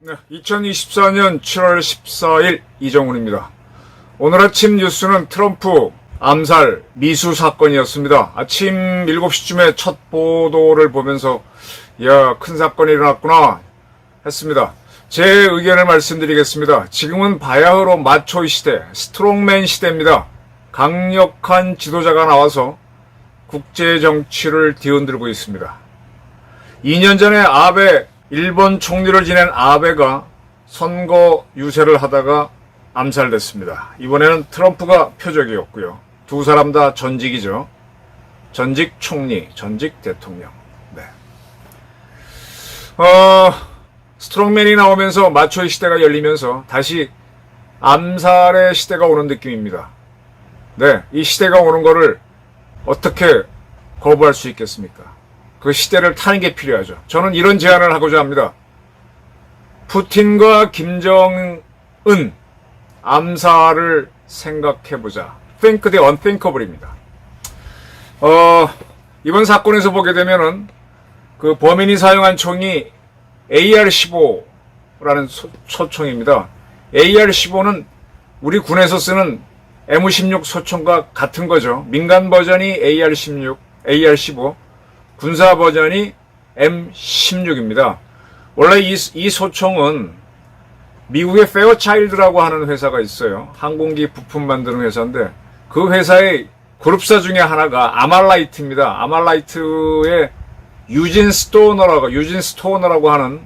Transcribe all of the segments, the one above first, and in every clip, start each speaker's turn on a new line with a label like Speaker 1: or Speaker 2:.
Speaker 1: 네, 2024년 7월 14일 이정훈입니다. 오늘 아침 뉴스는 트럼프 암살 미수 사건이었습니다. 아침 7시쯤에 첫 보도를 보면서 야, 큰 사건이 일어났구나 했습니다. 제 의견을 말씀드리겠습니다. 지금은 바야흐로 마초이 시대, 스트롱맨 시대입니다. 강력한 지도자가 나와서 국제 정치를 뒤흔들고 있습니다. 2년 전에 아베 일본 총리를 지낸 아베가 선거 유세를 하다가 암살됐습니다. 이번에는 트럼프가 표적이었고요. 두 사람 다 전직이죠. 전직 총리, 전직 대통령. 네. 어, 스트롱맨이 나오면서 마초의 시대가 열리면서 다시 암살의 시대가 오는 느낌입니다. 네, 이 시대가 오는 거를 어떻게 거부할 수 있겠습니까? 그 시대를 타는 게 필요하죠. 저는 이런 제안을 하고자 합니다. 푸틴과 김정은 암살을 생각해보자. think the unthinkable입니다. 어, 이번 사건에서 보게 되면은 그 범인이 사용한 총이 AR-15라는 소, 소총입니다. AR-15는 우리 군에서 쓰는 M16 소총과 같은 거죠. 민간 버전이 AR-16, AR-15, 군사 버전이 M16입니다. 원래 이, 이 소총은 미국의 페어차일드라고 하는 회사가 있어요. 항공기 부품 만드는 회사인데 그 회사의 그룹사 중에 하나가 아말라이트입니다. 아말라이트의 유진 스토너라고 유진 스토너라고 하는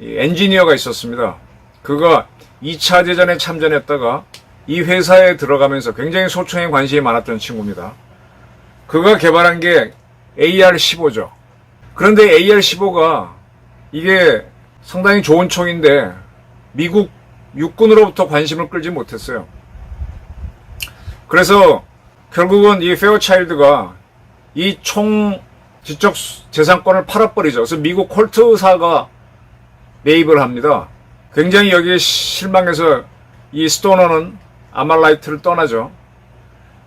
Speaker 1: 이 엔지니어가 있었습니다. 그가 2차 대전에 참전했다가 이 회사에 들어가면서 굉장히 소총에 관심이 많았던 친구입니다. 그가 개발한 게 AR-15죠. 그런데 AR-15가 이게 상당히 좋은 총인데 미국 육군으로부터 관심을 끌지 못했어요. 그래서 결국은 이 페어차일드가 이 총 지적 재산권을 팔아버리죠. 그래서 미국 콜트사가 매입을 합니다. 굉장히 여기에 실망해서 이 스토너는 아말라이트를 떠나죠.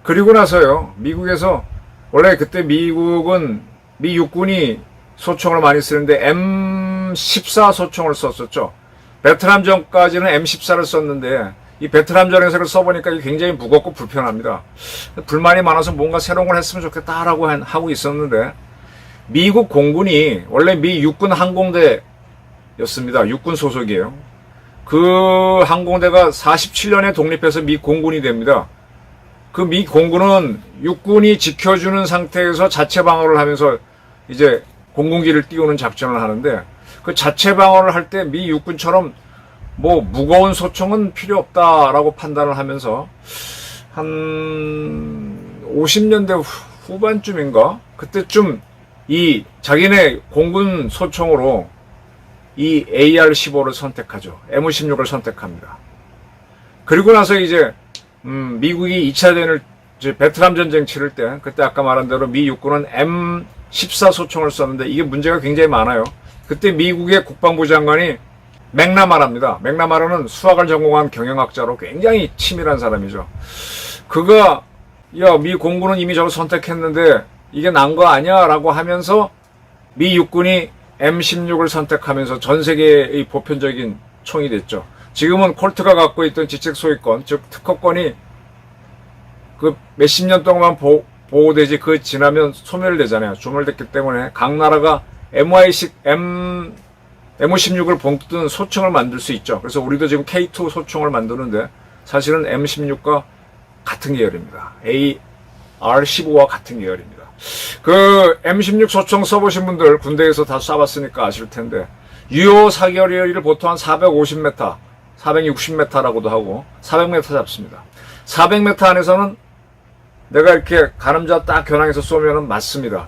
Speaker 1: 그리고 나서요, 미국에서 원래 그때 미국은 미 육군이 소총을 많이 쓰는데 M14 소총을 썼었죠. 베트남 전까지는 M14를 썼는데 이 베트남 전에서 써보니까 이게 굉장히 무겁고 불편합니다. 불만이 많아서 뭔가 새로운 걸 했으면 좋겠다라고 한- 하고 있었는데 미국 공군이 원래 미 육군 항공대였습니다. 육군 소속이에요. 그 항공대가 47년에 독립해서 미 공군이 됩니다. 그 미 공군은 육군이 지켜주는 상태에서 자체 방어를 하면서 이제 공군기를 띄우는 작전을 하는데 그 자체 방어를 할 때 미 육군처럼 뭐 무거운 소총은 필요 없다라고 판단을 하면서 한 50년대 후반쯤인가 그때쯤 이 자기네 공군 소총으로 이 AR-15를 선택하죠. M16을 선택합니다. 그리고 나서 이제 음, 미국이 2차 대전을 베트남 전쟁 치를 때 그때 아까 말한 대로 미 육군은 M14 소총을 썼는데 이게 문제가 굉장히 많아요. 그때 미국의 국방부 장관이 맥나마라입니다. 맥나마라는 수학을 전공한 경영학자로 굉장히 치밀한 사람이죠. 그가 야, 미 공군은 이미 저를 선택했는데 이게 난 거 아니야? 라고 하면서 미 육군이 M16을 선택하면서 전 세계의 보편적인 총이 됐죠. 지금은 콜트가 갖고 있던 지적 소유권, 즉 특허권이 그 몇십 년 동안 보, 보호되지 그 지나면 소멸되잖아요. 소멸됐기 때문에 각 나라가 MY6, M, M16을 본뜬 소총을 만들 수 있죠. 그래서 우리도 지금 K2 소총을 만드는데 사실은 M16과 같은 계열입니다. AR-15와 같은 계열입니다. 그 M16 소총 써보신 분들 군대에서 다 쏴봤으니까 아실 텐데 유효 사거리를 보통 한 450m, 460m라고도 하고 400m 잡습니다. 400m 안에서는 내가 이렇게 가늠자 딱 겨냥해서 쏘면은 맞습니다.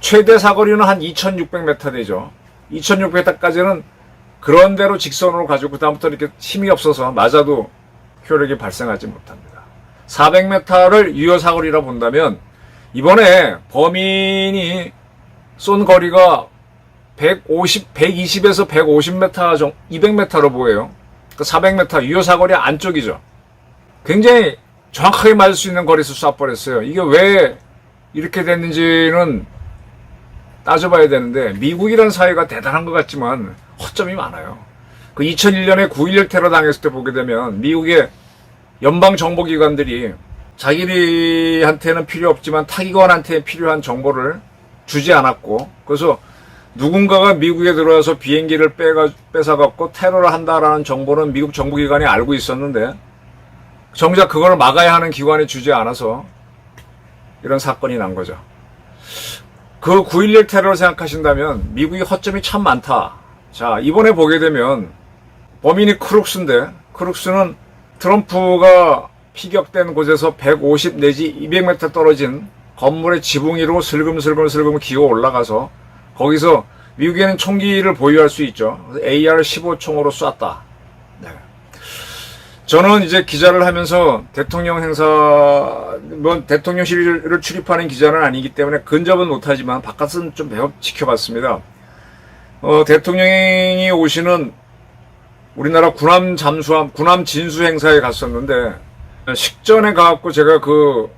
Speaker 1: 최대 사거리는 한 2600m 되죠. 2600m까지는 그런 대로 직선으로 가지고 그다음부터 이렇게 힘이 없어서 맞아도 효력이 발생하지 못합니다. 400m를 유효 사거리라 본다면 이번에 범인이 쏜 거리가 150, 120에서 150m 정도, 200m로 보여요. 그 400m 유효 사거리 안쪽이죠. 굉장히 정확하게 맞을 수 있는 거리에서 쏴버렸어요. 이게 왜 이렇게 됐는지는 따져봐야 되는데 미국이라는 사회가 대단한 것 같지만 허점이 많아요. 그 2001년에 9.11 테러 당했을 때 보게 되면 미국의 연방 정보기관들이 자기들한테는 필요 없지만 타기관한테 필요한 정보를 주지 않았고 그래서 누군가가 미국에 들어와서 비행기를 빼가, 뺏어갖고 테러를 한다라는 정보는 미국 정보기관이 알고 있었는데 정작 그걸 막아야 하는 기관이 주지 않아서 이런 사건이 난 거죠. 그 9.11 테러를 생각하신다면 미국이 허점이 참 많다. 자, 이번에 보게 되면 범인이 크룩스인데 크룩스는 트럼프가 피격된 곳에서 150 내지 200m 떨어진 건물의 지붕 위로 슬금슬금슬금 기어 올라가서 거기서 미국에는 총기를 보유할 수 있죠. AR-15 총으로 쐈다. 네. 저는 이제 기자를 하면서 대통령 행사, 뭐 대통령실을 출입하는 기자는 아니기 때문에 근접은 못하지만 바깥은 좀 매우 지켜봤습니다. 어, 대통령이 오시는 우리나라 군함 잠수함, 군함 진수 행사에 갔었는데 식전에 가갖고 제가 그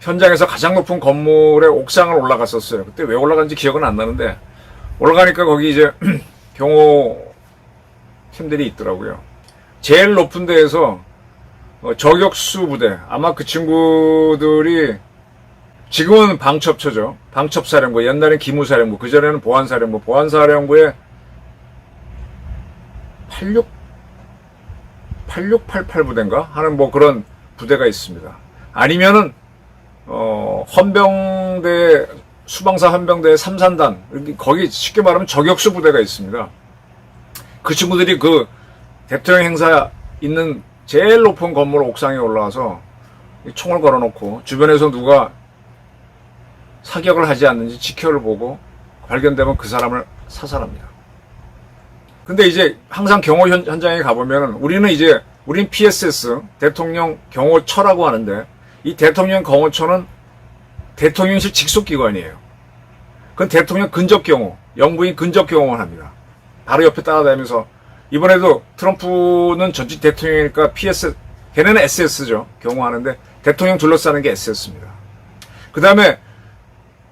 Speaker 1: 현장에서 가장 높은 건물의 옥상을 올라갔었어요. 그때 왜 올라간지 기억은 안 나는데 올라가니까 거기 이제 경호 팀들이 있더라고요. 제일 높은 데에서 어, 저격수 부대 아마 그 친구들이 지금은 방첩처죠. 방첩사령부 옛날엔 기무사령부 그 전에는 보안사령부 보안사령부의 86 8688 부대인가 하는 뭐 그런 부대가 있습니다. 아니면은 어 헌병대 수방사 헌병대 삼산단 이렇게 거기 쉽게 말하면 저격수 부대가 있습니다. 그 친구들이 그 대통령 행사 있는 제일 높은 건물 옥상에 올라와서 이 총을 걸어놓고 주변에서 누가 사격을 하지 않는지 지켜를 보고 발견되면 그 사람을 사살합니다. 근데 이제 항상 경호 현, 현장에 가보면 우리는 이제 우린 PSS 대통령 경호처라고 하는데 이 대통령 경호처는 대통령실 직속 기관이에요. 그건 대통령 근접 경호, 영부인 근접 경호만 합니다. 바로 옆에 따라다니면서 이번에도 트럼프는 전직 대통령이니까 PS, 걔네는 SS죠. 경호하는데 대통령 둘러싸는 게 SS입니다. 그 다음에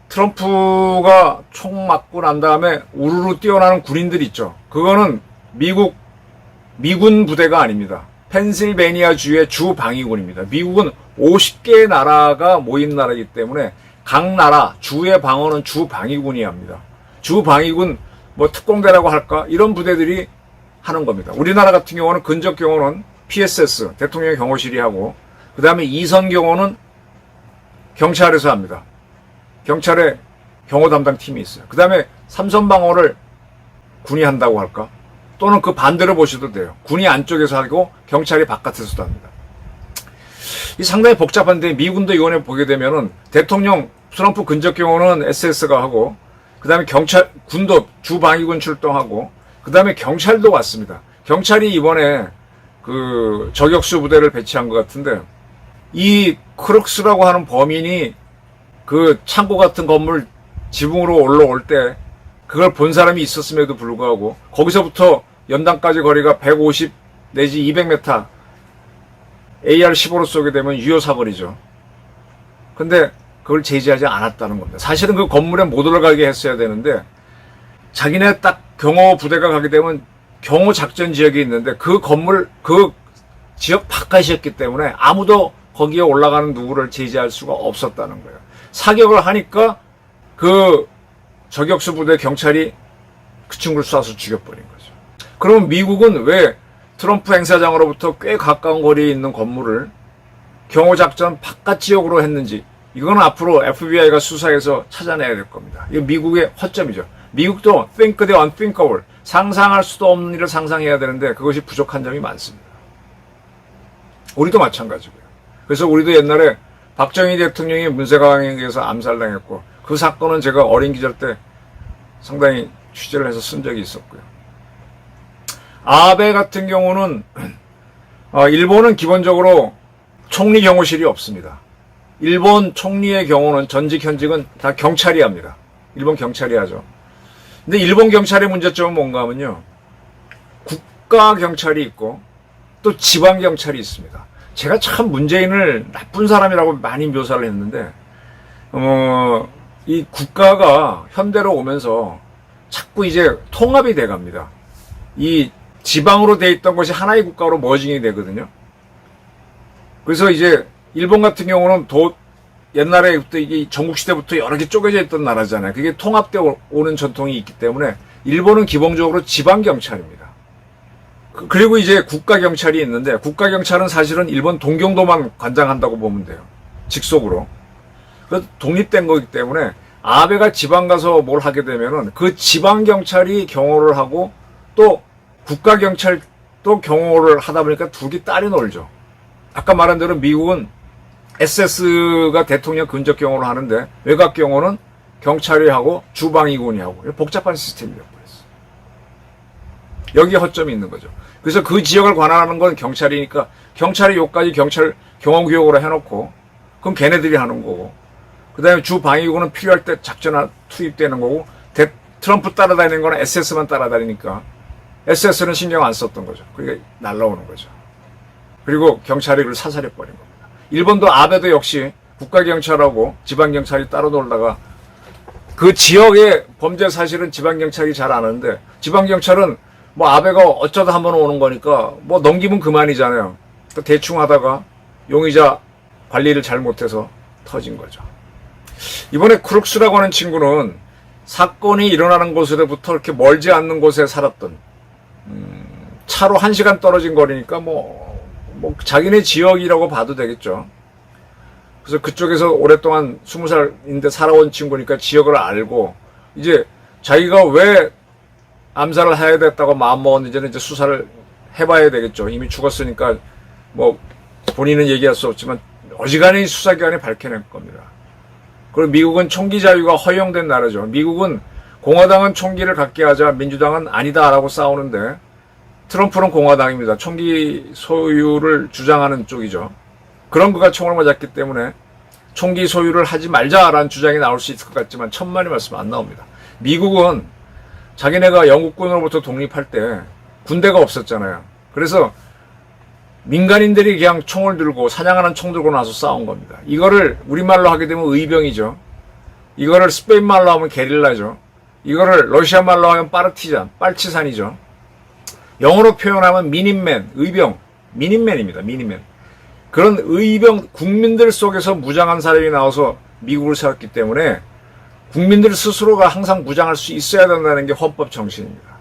Speaker 1: 트럼프가 총 맞고 난 다음에 우르르 뛰어나는 군인들 있죠. 그거는 미국 미군 부대가 아닙니다. 펜실베니아 주의 주 방위군입니다. 미국은 50개의 나라가 모인 나라이기 때문에 각 나라 주의 방어는 주 방위군이 합니다. 주 방위군 뭐 특공대라고 할까 이런 부대들이 하는 겁니다. 우리나라 같은 경우는 근접 경호는 PSS 대통령 경호실이 하고 그 다음에 이선 경호는 경찰에서 합니다. 경찰에 경호 담당 팀이 있어요. 그 다음에 삼선 방어를 군이 한다고 할까? 또는 그 반대로 보셔도 돼요. 군이 안쪽에서 하고 경찰이 바깥에서도 합니다. 이 상당히 복잡한데 미군도 이번에 보게 되면은 대통령 트럼프 근접 경호는 SS가 하고 그 다음에 경찰 군도 주방위군 출동하고 그 다음에 경찰도 왔습니다. 경찰이 이번에 그 저격수 부대를 배치한 것 같은데 이 크룩스라고 하는 범인이 그 창고 같은 건물 지붕으로 올라올 때 그걸 본 사람이 있었음에도 불구하고 거기서부터 연당까지 거리가 150 내지 200m AR-15로 쏘게 되면 유효 사거리죠. 근데 그걸 제지하지 않았다는 겁니다. 사실은 그 건물에 못 올라가게 했어야 되는데 자기네 딱 경호 부대가 가게 되면 경호 작전 지역이 있는데 그 건물 그 지역 바깥이었기 때문에 아무도 거기에 올라가는 누구를 제지할 수가 없었다는 거예요. 사격을 하니까 그 저격수 부대 경찰이 그 친구를 쏴서 죽여버린 거죠. 그러면 미국은 왜 트럼프 행사장으로부터 꽤 가까운 거리에 있는 건물을 경호작전 바깥 지역으로 했는지 이건 앞으로 FBI가 수사해서 찾아내야 될 겁니다. 이거 미국의 허점이죠. 미국도 think the unthinkable 상상할 수도 없는 일을 상상해야 되는데 그것이 부족한 점이 많습니다. 우리도 마찬가지고요. 그래서 우리도 옛날에 박정희 대통령이 문세광에 의해서 암살당했고 그 사건은 제가 어린 기절 때 상당히 취재를 해서 쓴 적이 있었고요. 아베 같은 경우는 어, 일본은 기본적으로 총리 경호실이 없습니다. 일본 총리의 경우는 전직 현직은 다 경찰이 합니다. 일본 경찰이 하죠. 근데 일본 경찰의 문제점은 뭔가 하면요. 국가 경찰이 있고 또 지방 경찰이 있습니다. 제가 참 문재인을 나쁜 사람이라고 많이 묘사를 했는데, 어, 이 국가가 현대로 오면서 자꾸 이제 통합이 돼 갑니다. 이 지방으로 돼 있던 것이 하나의 국가로 머징이 되거든요. 그래서 이제 일본 같은 경우는 도 옛날에부터 이게 전국 시대부터 여러 개 쪼개져 있던 나라잖아요. 그게 통합돼 오- 오는 전통이 있기 때문에 일본은 기본적으로 지방 경찰입니다. 그- 그리고 이제 국가 경찰이 있는데 국가 경찰은 사실은 일본 동경도만 관장한다고 보면 돼요. 직속으로. 그 독립된 거기 때문에 아베가 지방 가서 뭘 하게 되면은 그 지방 경찰이 경호를 하고 또 국가 경찰도 경호를 하다 보니까 둘이 딸이 놀죠. 아까 말한 대로 미국은 SS가 대통령 근접 경호를 하는데 외곽 경호는 경찰이 하고 주방위군이 하고 복잡한 시스템이 되어버렸어. 여기에 허점이 있는 거죠. 그래서 그 지역을 관할하는 건 경찰이니까 경찰이 요까지 경찰 경호 교육으로 해놓고 그럼 걔네들이 하는 거고 그 다음에 주 방위군은 필요할 때 작전 투입되는 거고 대- 트럼프 따라다니는 거는 SS만 따라다니니까 SS는 신경 안 썼던 거죠. 그러니까 날라오는 거죠. 그리고 경찰이 그걸 사살해 버린 겁니다. 일본도 아베도 역시 국가경찰하고 지방경찰이 따로 놀다가 그 지역의 범죄 사실은 지방경찰이 잘 아는데 지방경찰은 뭐 아베가 어쩌다 한 번 오는 거니까 뭐 넘기면 그만이잖아요. 또 대충 하다가 용의자 관리를 잘못해서 터진 거죠. 이번에 크룩스라고 하는 친구는 사건이 일어나는 곳으로부터 이렇게 멀지 않는 곳에 살았던 차로 한 시간 떨어진 거리니까 뭐, 뭐, 자기네 지역이라고 봐도 되겠죠. 그래서 그쪽에서 오랫동안 스무 살인데 살아온 친구니까 지역을 알고, 이제 자기가 왜 암살을 해야 됐다고 마음먹었는지는 이제 수사를 해봐야 되겠죠. 이미 죽었으니까, 뭐, 본인은 얘기할 수 없지만, 어지간히 수사기관이 밝혀낼 겁니다. 그리고 미국은 총기 자유가 허용된 나라죠. 미국은 공화당은 총기를 갖게 하자 민주당은 아니다라고 싸우는데, 트럼프는 공화당입니다. 총기 소유를 주장하는 쪽이죠. 그런 그가 총을 맞았기 때문에 총기 소유를 하지 말자라는 주장이 나올 수 있을 것 같지만 천만의 말씀 안 나옵니다. 미국은 자기네가 영국군으로부터 독립할 때 군대가 없었잖아요. 그래서 민간인들이 그냥 총을 들고 사냥하는 총 들고 나서 싸운 겁니다. 이거를 우리말로 하게 되면 의병이죠. 이거를 스페인 말로 하면 게릴라죠. 이거를 러시아 말로 하면 파르티잔, 빨치산이죠. 영어로 표현하면 미닌맨, 의병, 미닌맨입니다. 미닌맨. 그런 의병, 국민들 속에서 무장한 사람이 나와서 미국을 세웠기 때문에 국민들 스스로가 항상 무장할 수 있어야 된다는 게 헌법 정신입니다.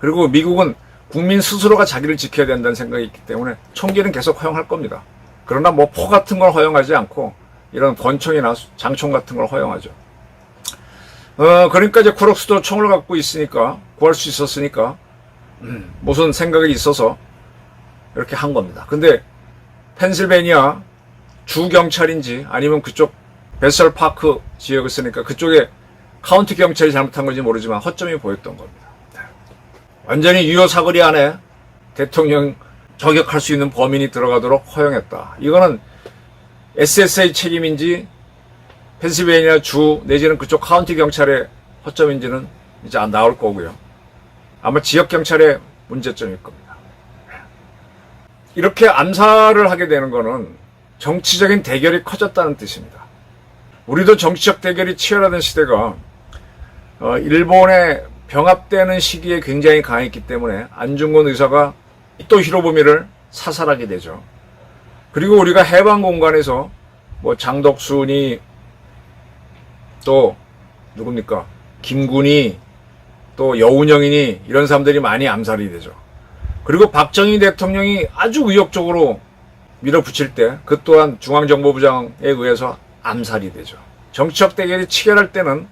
Speaker 1: 그리고 미국은 국민 스스로가 자기를 지켜야 된다는 생각이 있기 때문에 총기는 계속 허용할 겁니다. 그러나 뭐 포 같은 걸 허용하지 않고 이런 권총이나 장총 같은 걸 허용하죠. 어, 그러니까 이제 쿠럭스도 총을 갖고 있으니까, 구할 수 있었으니까, 무슨 생각이 있어서 이렇게 한 겁니다. 근데 펜실베니아 주 경찰인지 아니면 그쪽 베설 파크 지역을 쓰니까 그쪽에 카운티 경찰이 잘못한 건지 모르지만 허점이 보였던 겁니다. 네. 완전히 유효 사거리 안에 대통령 저격할 수 있는 범인이 들어가도록 허용했다. 이거는 SSA 책임인지 펜실베니아 주 내지는 그쪽 카운티 경찰의 허점인지는 이제 안 나올 거고요. 아마 지역 경찰의 문제점일 겁니다. 이렇게 암살을 하게 되는 거는 정치적인 대결이 커졌다는 뜻입니다. 우리도 정치적 대결이 치열하던 시대가 어, 일본에 병합되는 시기에 굉장히 강했기 때문에 안중근 의사가 또 히로부미를 사살하게 되죠. 그리고 우리가 해방 공간에서 뭐 장덕순이 또 누굽니까 김군이 또 여운형이니 이런 사람들이 많이 암살이 되죠. 그리고 박정희 대통령이 아주 의욕적으로 밀어붙일 때 그 또한 중앙정보부장에 의해서 암살이 되죠. 정치적 대결이 치열할 때는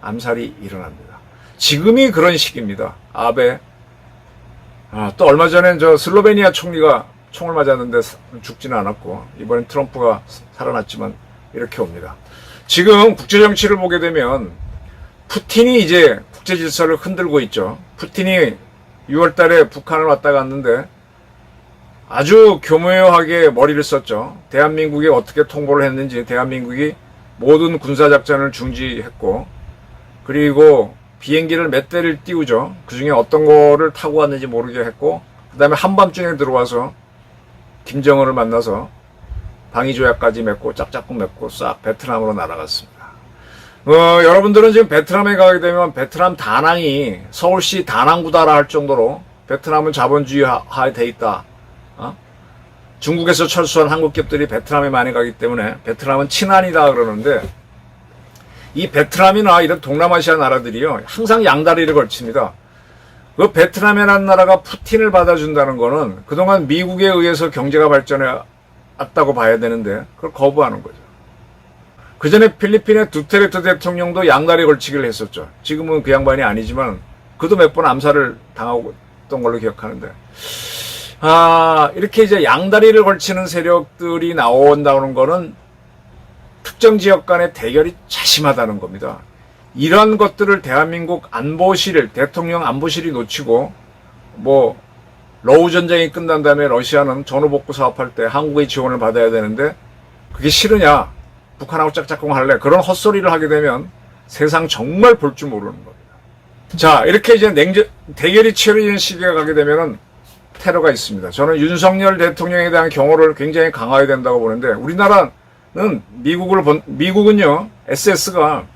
Speaker 1: 암살이 일어납니다. 지금이 그런 시기입니다. 아베 아, 또 얼마 전에 저 슬로베니아 총리가 총을 맞았는데 죽지는 않았고 이번엔 트럼프가 살아났지만 이렇게 옵니다. 지금 국제 정치를 보게 되면 푸틴이 이제 국제 질서를 흔들고 있죠. 푸틴이 6월 달에 북한을 왔다 갔는데 아주 교묘하게 머리를 썼죠. 대한민국에 어떻게 통보를 했는지 대한민국이 모든 군사작전을 중지했고 그리고 비행기를 몇 대를 띄우죠. 그 중에 어떤 거를 타고 왔는지 모르게 했고 그 다음에 한밤중에 들어와서 김정은을 만나서 방위조약까지 맺고 짝짝꿍 맺고 싹 베트남으로 날아갔습니다. 어, 여러분들은 지금 베트남에 가게 되면 베트남 다낭이 서울시 다낭구다라 할 정도로 베트남은 자본주의화에 돼 있다. 어? 중국에서 철수한 한국 기업들이 베트남에 많이 가기 때문에 베트남은 친한이다 그러는데 이 베트남이나 이런 동남아시아 나라들이요 항상 양다리를 걸칩니다. 그 베트남이라는 나라가 푸틴을 받아준다는 거는 그동안 미국에 의해서 경제가 발전해 왔다고 봐야 되는데 그걸 거부하는 거죠. 그 전에 필리핀의 두테르테 대통령도 양다리 걸치기를 했었죠. 지금은 그 양반이 아니지만 그도 몇 번 암살을 당하고 있던 걸로 기억하는데 아 이렇게 이제 양다리를 걸치는 세력들이 나온다는 거는 특정 지역 간의 대결이 자심하다는 겁니다. 이런 것들을 대한민국 안보실, 대통령 안보실이 놓치고 뭐 러우 전쟁이 끝난 다음에 러시아는 전후복구 사업할 때 한국의 지원을 받아야 되는데 그게 싫으냐? 북한하고 짝짝꿍 할래? 그런 헛소리를 하게 되면 세상 정말 볼 줄 모르는 겁니다. 자, 이렇게 이제 냉전, 대결이 치열해지는 시기가 가게 되면은 테러가 있습니다. 저는 윤석열 대통령에 대한 경호를 굉장히 강화해야 된다고 보는데 우리나라는 미국을 본, 미국은요, SS가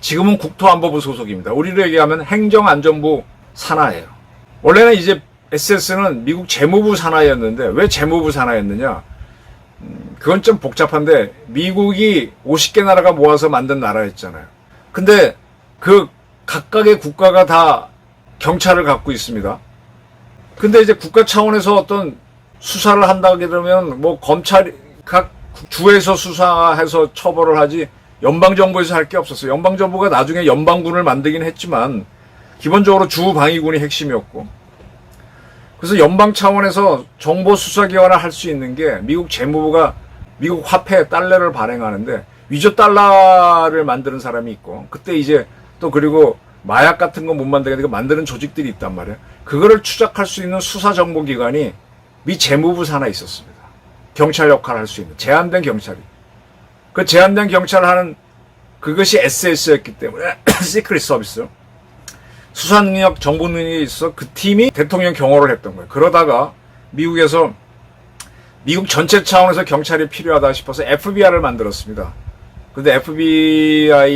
Speaker 1: 지금은 국토안보부 소속입니다. 우리로 얘기하면 행정안전부 산하예요. 원래는 이제 SS는 미국 재무부 산하였는데 왜 재무부 산하였느냐? 음, 그건 좀 복잡한데 미국이 50개 나라가 모아서 만든 나라였잖아요. 근데 그 각각의 국가가 다 경찰을 갖고 있습니다. 근데 이제 국가 차원에서 어떤 수사를 한다게 되면 뭐 검찰이 각 주에서 수사해서 처벌을 하지 연방 정부에서 할 게 없었어요. 연방 정부가 나중에 연방군을 만들긴 했지만 기본적으로 주 방위군이 핵심이었고 그래서 연방 차원에서 정보 수사 기관을 할 수 있는 게 미국 재무부가 미국 화폐 달러를 발행하는데 위조 달러를 만드는 사람이 있고 그때 이제 또 그리고 마약 같은 거 못 만들게 되고 만드는 조직들이 있단 말이에요. 그거를 추적할 수 있는 수사 정보 기관이 미 재무부 산하에 있었습니다. 경찰 역할을 할 수 있는 제한된 경찰이. 그 제한된 경찰을 하는 그것이 SS였기 때문에 시크릿 서비스. 수사 능력, 정보 능력이 있어 그 팀이 대통령 경호를 했던 거예요. 그러다가 미국에서 미국 전체 차원에서 경찰이 필요하다 싶어서 FBI를 만들었습니다. 근데 FBI가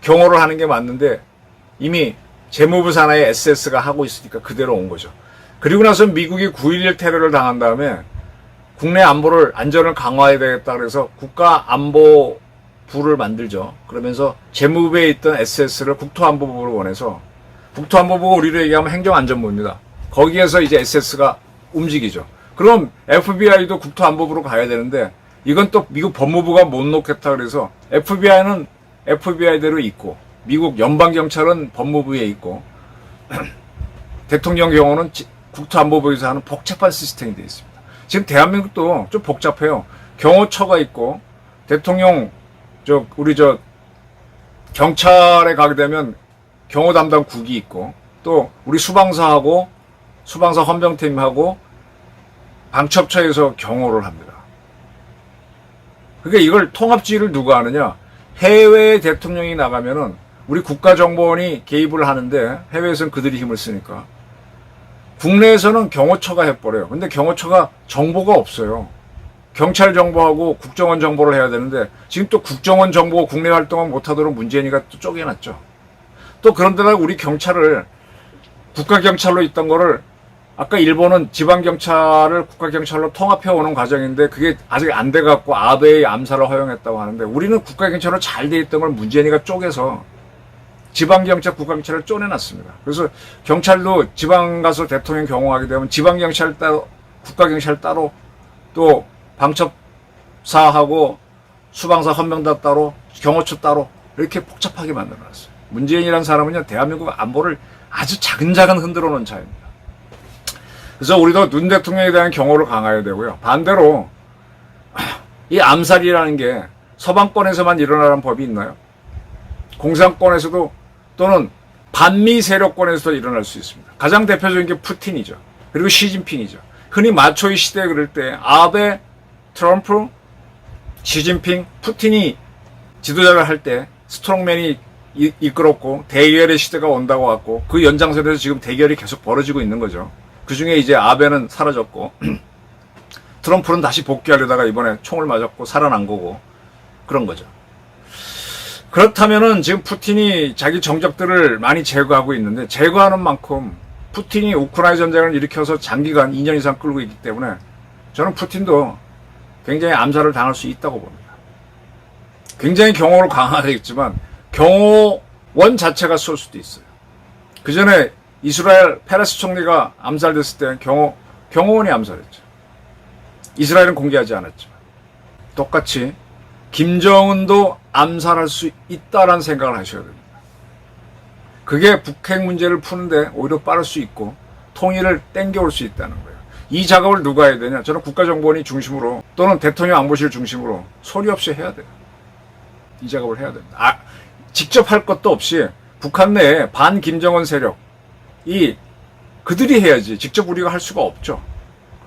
Speaker 1: 경호를 하는 게 맞는데 이미 재무부 산하의 SS가 하고 있으니까 그대로 온 거죠. 그리고 나서 미국이 9.11 테러를 당한 다음에 국내 안보를 안전을 강화해야 되겠다 그래서 국가 안보 부를 만들죠. 그러면서 재무부에 있던 SS를 국토안보부로 원해서 국토안보부가 우리로 얘기하면 행정안전부입니다. 거기에서 이제 SS가 움직이죠. 그럼 FBI도 국토안보부로 가야 되는데 이건 또 미국 법무부가 못 놓겠다 그래서 FBI는 FBI대로 있고 미국 연방경찰은 법무부에 있고 대통령 경호는 지- 국토안보부에서 하는 복잡한 시스템이 되어 있습니다. 지금 대한민국도 좀 복잡해요. 경호처가 있고 대통령 저 우리 저 경찰에 가게 되면 경호 담당 국이 있고 또 우리 수방사하고 수방사 헌병팀하고 방첩처에서 경호를 합니다. 그러니까 이걸 통합지휘를 누가 하느냐? 해외 대통령이 나가면은 우리 국가정보원이 개입을 하는데 해외에서는 그들이 힘을 쓰니까 국내에서는 경호처가 해버려요. 근데 경호처가 정보가 없어요. 경찰 정보하고 국정원 정보를 해야 되는데 지금 또 국정원 정보가 국내 활동을 못하도록 문재인이가 또 쪼개놨죠. 또 그런데다가 우리 경찰을 국가 경찰로 있던 거를 아까 일본은 지방 경찰을 국가 경찰로 통합해 오는 과정인데 그게 아직 안 돼 갖고 아베의 암살을 허용했다고 하는데 우리는 국가 경찰로 잘 돼 있던 걸 문재인이가 쪼개서 지방 경찰, 국가 경찰을 쪼내놨습니다. 그래서 경찰도 지방 가서 대통령 경호하게 되면 지방 경찰 따로, 국가 경찰 따로 또 방첩사하고 수방사 헌병단 따로 경호처 따로 이렇게 복잡하게 만들어놨어요. 문재인이라는 사람은요 대한민국 안보를 아주 차근차근 흔들어 놓은 차입니다. 그래서 우리도 눈 대통령에 대한 경호를 강화해야 되고요. 반대로 이 암살이라는 게 서방권에서만 일어나는 법이 있나요? 공산권에서도 또는 반미 세력권에서도 일어날 수 있습니다. 가장 대표적인 게 푸틴이죠. 그리고 시진핑이죠. 흔히 마초의 시대 그럴 때 아베, 트럼프, 시진핑, 푸틴이 지도자를 할 때 스트롱맨이 이- 이끌었고 대결의 시대가 온다고 왔고 그 연장선에서 지금 대결이 계속 벌어지고 있는 거죠. 그 중에 이제 아베는 사라졌고 트럼프는 다시 복귀하려다가 이번에 총을 맞았고 살아난 거고 그런 거죠. 그렇다면은 지금 푸틴이 자기 정적들을 많이 제거하고 있는데 제거하는 만큼 푸틴이 우크라이나 전쟁을 일으켜서 장기간 2년 이상 끌고 있기 때문에 저는 푸틴도 굉장히 암살을 당할 수 있다고 봅니다. 굉장히 경호를 강화되겠지만 경호원 자체가 쏠 수도 있어요. 그 전에 이스라엘 페레스 총리가 암살됐을 때 경호 경호원이 암살했죠. 이스라엘은 공개하지 않았지만 똑같이 김정은도 암살할 수 있다라는 생각을 하셔야 됩니다. 그게 북핵 문제를 푸는데 오히려 빠를 수 있고 통일을 땡겨올 수 있다는 거예요. 이 작업을 누가 해야 되냐? 저는 국가정보원이 중심으로 또는 대통령 안보실 중심으로 소리 없이 해야 돼요. 이 작업을 해야 됩니다. 아, 직접 할 것도 없이 북한 내에 반 김정은 세력 이 그들이 해야지 직접 우리가 할 수가 없죠.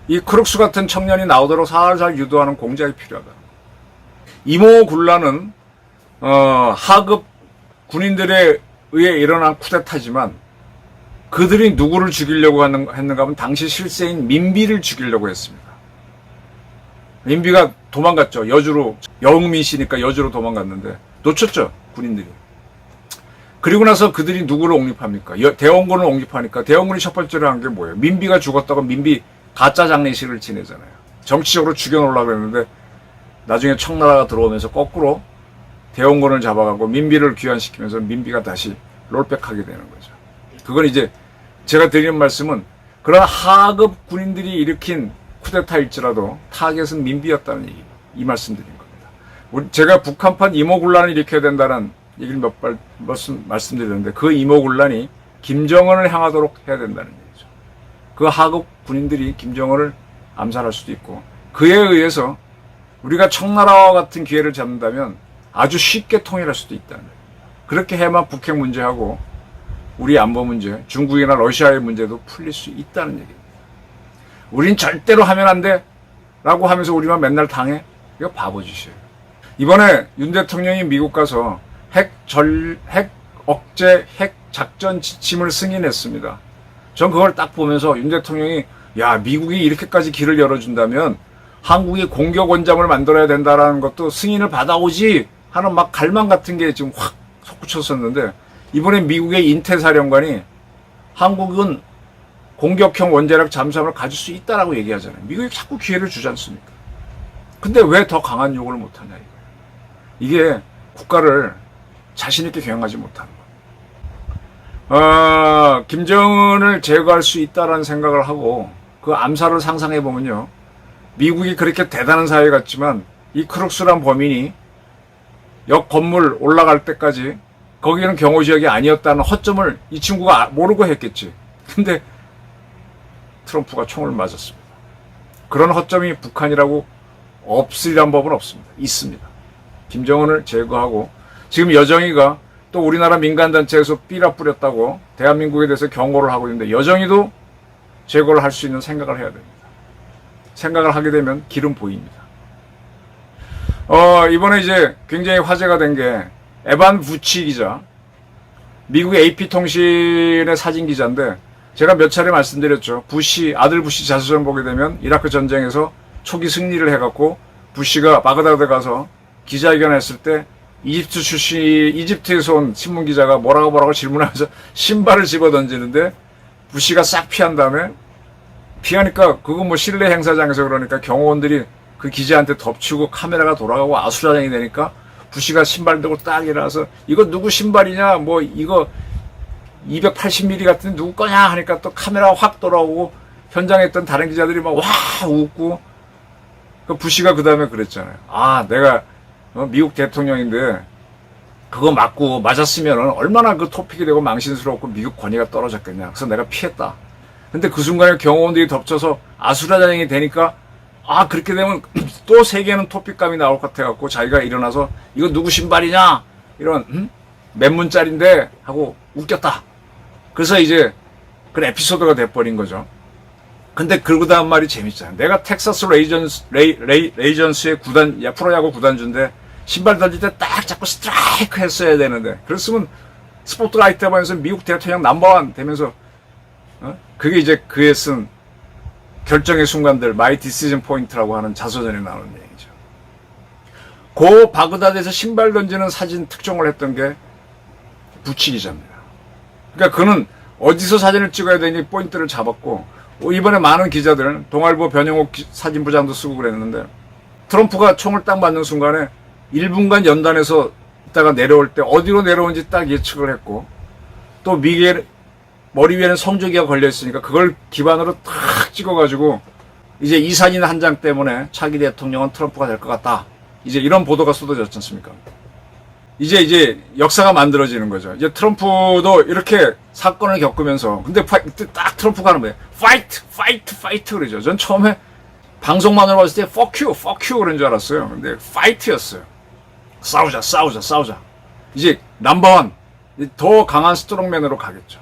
Speaker 1: 이 크룩스 같은 청년이 나오도록 살살 유도하는 공작이 필요하다. 이모 굴라는 어, 하급 군인들에 의해 일어난 쿠데타지만 그들이 누구를 죽이려고 하는, 했는가 하면 당시 실세인 민비를 죽이려고 했습니다. 민비가 도망갔죠. 여주로 여흥민 씨니까 여주로 도망갔는데 놓쳤죠 군인들이. 그리고 나서 그들이 누구를 옹립합니까? 여- 대원군을 옹립하니까 대원군이 첫 번째로 한 게 뭐예요? 민비가 죽었다고 민비 가짜 장례식을 지내잖아요. 정치적으로 죽여놓으려고 했는데 나중에 청나라가 들어오면서 거꾸로 대원군을 잡아가고 민비를 귀환시키면서 민비가 다시 롤백하게 되는 거죠. 그건 이제 제가 드리는 말씀은 그런 하급 군인들이 일으킨 쿠데타일지라도 타겟은 민비였다는 얘기, 이 말씀 드린 겁니다. 우리- 제가 북한판 이모군란을 일으켜야 된다는 얘기를 몇번 말씀, 말씀드렸는데 그 이모군란이 김정은을 향하도록 해야 된다는 얘기죠. 그 하급 군인들이 김정은을 암살할 수도 있고 그에 의해서 우리가 청나라와 같은 기회를 잡는다면 아주 쉽게 통일할 수도 있다는 거예요. 그렇게 해야만 북핵 문제하고 우리 안보 문제, 중국이나 러시아의 문제도 풀릴 수 있다는 얘기입니다. 우린 절대로 하면 안 돼. 라고 하면서 우리만 맨날 당해. 이거 바보짓이에요. 이번에 윤 대통령이 미국 가서 핵 절, 핵 억제, 핵 작전 지침을 승인했습니다. 전 그걸 딱 보면서 윤 대통령이 야, 미국이 이렇게까지 길을 열어준다면 한국이 공격 원잠을 만들어야 된다라는 것도 승인을 받아오지 하는 막 갈망 같은 게 지금 확 솟구쳤었는데 이번에 미국의 인텔사령관이 한국은 공격형 원자력 잠수함을 가질 수 있다라고 얘기하잖아요. 미국이 자꾸 기회를 주지 않습니까? 근데 왜 더 강한 요구를 못하냐 이거예요. 이게 국가를 자신 있게 경영하지 못하는 거예요. 어, 김정은을 제거할 수 있다라는 생각을 하고 그 암살을 상상해 보면요. 미국이 그렇게 대단한 사회 같지만 이 크룩스란 범인이 역 건물 올라갈 때까지 거기는 경호 지역이 아니었다는 허점을 이 친구가 아- 모르고 했겠지. 근데 트럼프가 총을 맞았습니다. 그런 허점이 북한이라고 없으리란 법은 없습니다. 있습니다. 김정은을 제거하고 지금 여정이가 또 우리나라 민간단체에서 삐라 뿌렸다고 대한민국에 대해서 경고를 하고 있는데 여정이도 제거를 할 수 있는 생각을 해야 됩니다. 생각을 하게 되면 길은 보입니다. 어, 이번에 이제 굉장히 화제가 된게 에반 부치 기자, 미국 AP통신의 사진 기자인데 제가 몇 차례 말씀드렸죠. 부시, 아들 부시 자서전 보게 되면 이라크 전쟁에서 초기 승리를 해갖고 부시가 바그다드 가서 기자회견 했을 때 이집트 출신, 이집트에서 온 신문 기자가 뭐라고 뭐라고 질문하면서 신발을 집어 던지는데 부시가 싹 피한 다음에 피하니까 그거 뭐 실내 행사장에서 그러니까 경호원들이 그 기자한테 덮치고 카메라가 돌아가고 아수라장이 되니까 부시가 신발 들고 딱 일어나서 이거 누구 신발이냐 뭐 이거 280mm 같은 누구 거냐 하니까 또 카메라 확 돌아오고 현장에 있던 다른 기자들이 막 와 웃고 그 부시가 그 다음에 그랬잖아요. 아 내가 어, 미국 대통령인데 그거 맞고 맞았으면 얼마나 그 토픽이 되고 망신스럽고 미국 권위가 떨어졌겠냐. 그래서 내가 피했다. 근데 그 순간에 경호원들이 덮쳐서 아수라장이 되니까 아 그렇게 되면 또 세계는 토픽감이 나올 것 같아갖고 자기가 일어나서 이거 누구 신발이냐 이런 음? 몇 문짜리인데 하고 웃겼다. 그래서 이제 그 에피소드가 돼버린 거죠. 근데 그러고 다음 말이 재밌잖아. 내가 텍사스 레이전스, 레이, 레이, 레이전스의 구단, 야, 프로야구 구단주인데 신발 던질 때 딱 잡고 스트라이크 했어야 되는데. 그랬으면 스포트라이트 하면서 미국 대통령 넘버원 되면서 어? 그게 이제 그에 쓴 결정의 순간들, 마이 디시전 포인트라고 하는 자서전에 나오는 얘기죠. 고 바그다드에서 신발 던지는 사진 특종을 했던 게 부치 기자입니다. 그러니까 그는 어디서 사진을 찍어야 되니 포인트를 잡았고 어, 이번에 많은 기자들 동아일보 변영옥 기- 사진부장도 쓰고 그랬는데 트럼프가 총을 딱 맞는 순간에 1분간 연단에서 있다가 내려올 때 어디로 내려온지 딱 예측을 했고 또 미개 머리 위에는 성조기가 걸려 있으니까 그걸 기반으로 탁 찍어가지고 이제 이 사진 한장 때문에 차기 대통령은 트럼프가 될 것 같다. 이제 이런 보도가 쏟아졌지 않습니까? 이제 이제 역사가 만들어지는 거죠. 이제 트럼프도 이렇게 사건을 겪으면서 근데 딱 트럼프가 하는 거예요. 파이트, 파이트, 파이트 그러죠. 전 처음에 방송만으로 봤을 때 fuck you, fuck you 그런 줄 알았어요. 근데 파이트였어요. 싸우자, 싸우자, 싸우자. 이제 넘버원 더 강한 스트롱맨으로 가겠죠.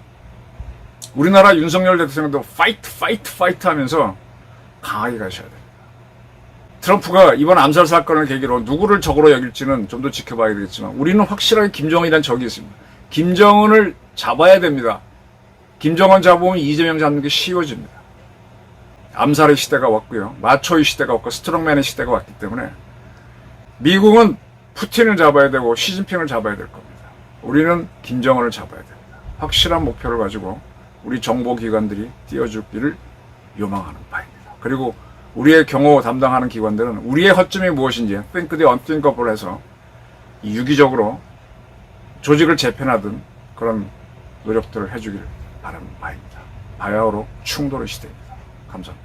Speaker 1: 우리나라 윤석열 대통령도 파이트, 파이트, 파이트 하면서 강하게 가셔야 됩니다. 트럼프가 이번 암살 사건을 계기로 누구를 적으로 여길지는 좀 더 지켜봐야 되겠지만 우리는 확실하게 김정은이라는 적이 있습니다. 김정은을 잡아야 됩니다. 김정은 잡으면 이재명 잡는 게 쉬워집니다. 암살의 시대가 왔고요. 마초의 시대가 왔고 스트롱맨의 시대가 왔기 때문에 미국은 푸틴을 잡아야 되고 시진핑을 잡아야 될 겁니다. 우리는 김정은을 잡아야 됩니다. 확실한 목표를 가지고 우리 정보기관들이 띄워주기를 요망하는 바입니다. 그리고 우리의 경호 담당하는 기관들은 우리의 허점이 무엇인지 the unthinkable 해서 이 유기적으로 조직을 재편하든 그런 노력들을 해주기를 바라는 바입니다. 바야흐로 충돌의 시대입니다. 감사합니다.